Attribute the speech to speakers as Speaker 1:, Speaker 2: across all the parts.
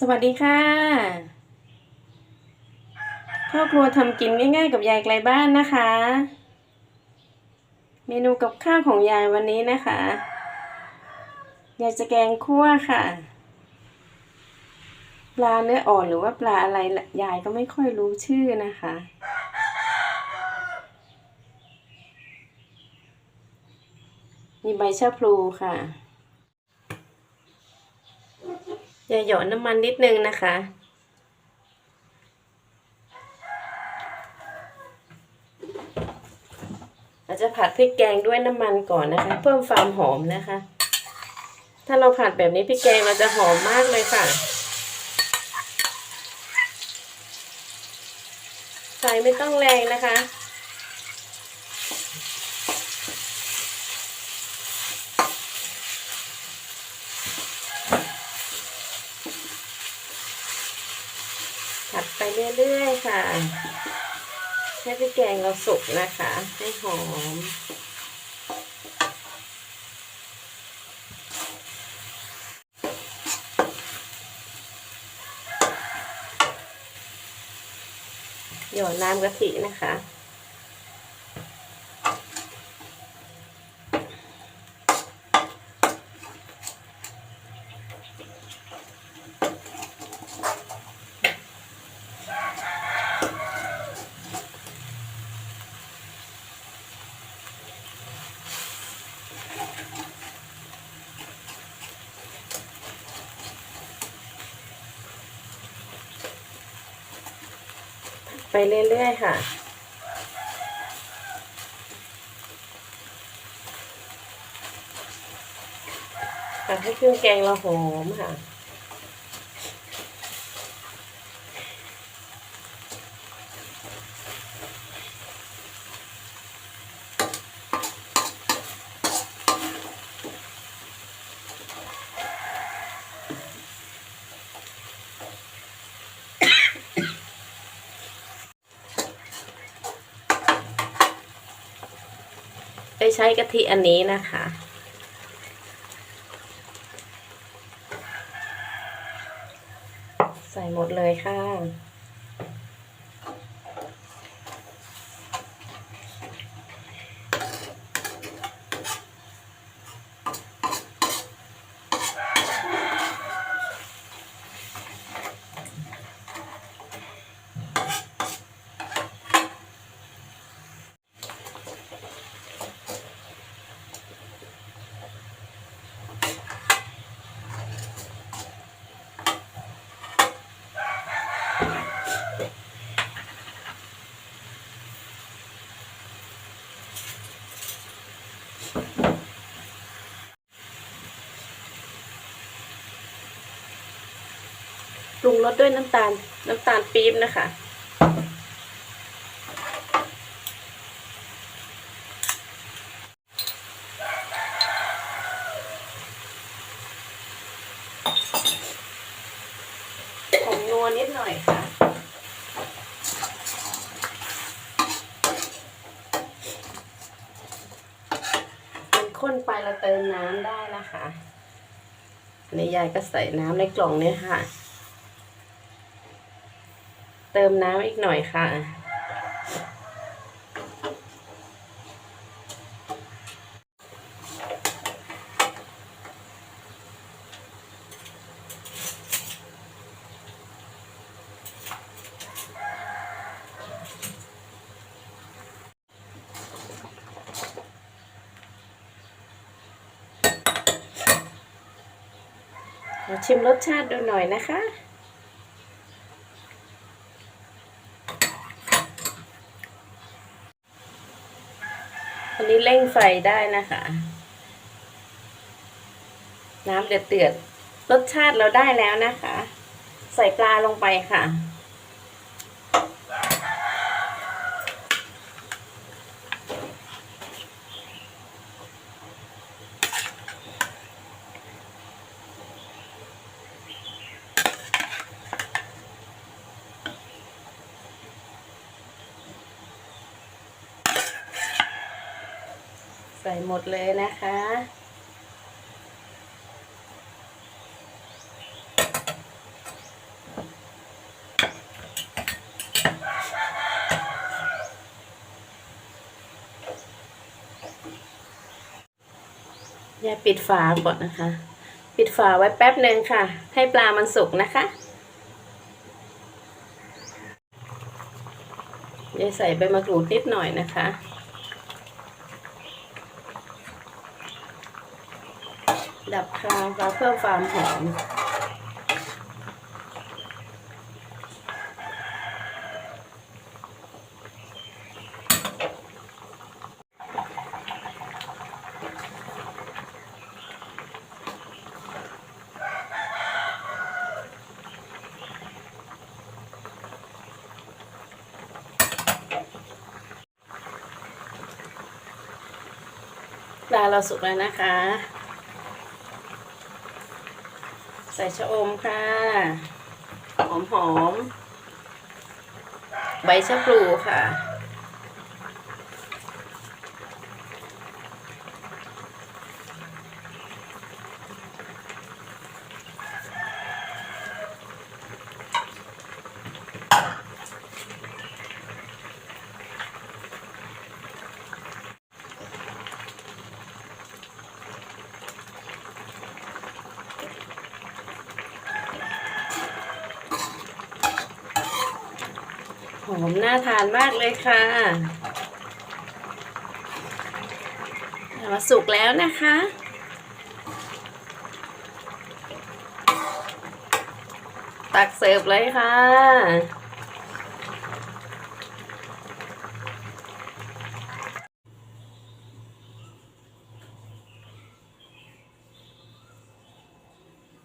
Speaker 1: สวัสดีค่ะพ่อครัวทำกินง่ายๆกับยายไกลบ้านนะคะ เมนูกับข้าวของยายวันนี้นะคะยายจะแกงคั่วค่ะ ปลาเนื้ออ่อนหรือว่าปลาอะไรยายก็ไม่ค่อยรู้ชื่อนะคะ มีใบชะพลูค่ะ อย่าหยอดน้ำมันนิดนึงนะคะอาจจะผัดพริกแกงด้วยน้ำมันก่อนนะคะ เพิ่มความหอมนะคะ ถ้าเราผัดแบบนี้พริกแกงเราจะหอมมากเลยค่ะไฟไม่ต้องแรงนะคะ ผัดไป เรื่อยๆค่ะ ให้พริกแกงเราสุกนะคะ ให้หอมหยอดน้ำกะทินะคะ ไปเรื่อยๆค่ะค่ะ ให้เครื่องแกงเราหอมค่ะ ใช้กะทิอันนี้นะคะ ใส่หมดเลยค่ะ ปรุงรสด้วยน้ำตาลน้ำตาลปี๊บนะคะผงนัวนิดหน่อยค่ะมันข้นไปเราเติมน้ำได้นะคะอันนี้ยายก็ใส่น้ำในกล่องเนี่ยค่ะ เติมน้ำอีกหน่อยค่ะเราชิมรสชาติดูหน่อยนะคะ อันนี้เร่งไฟได้นะคะ น้ำเดือดเดือดรสชาติเราได้แล้วนะคะ ใส่ปลาลงไปค่ะ ส่หมดเลยนะคะ อย่าปิดฝาก่อนนะคะ ปิดฝาไว้แป๊บหนึ่งค่ะ ให้ปลามันสุกนะคะจะใส่ใบมะกรูดนิดหน่อยนะคะ ดับคาวค่ะเพิ่มความหอมปลาเราสุกแล้วนะคะ ใส่ชะอมค่ะ หอมหอมๆใบชะพลูค่ะ มน่าทานมากเลยค่ะมาสุกแล้วนะคะ ตักเสิร์ฟเลยค่ะ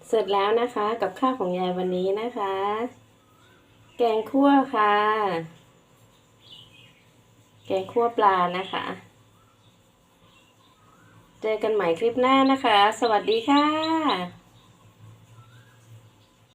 Speaker 1: เสร็จแล้วนะคะกับข้าวของยายวันนี้นะคะ แกงคั่วค่ะ แกงคั่วปลานะคะ เจอกันใหม่คลิปหน้านะคะ สวัสดีค่ะ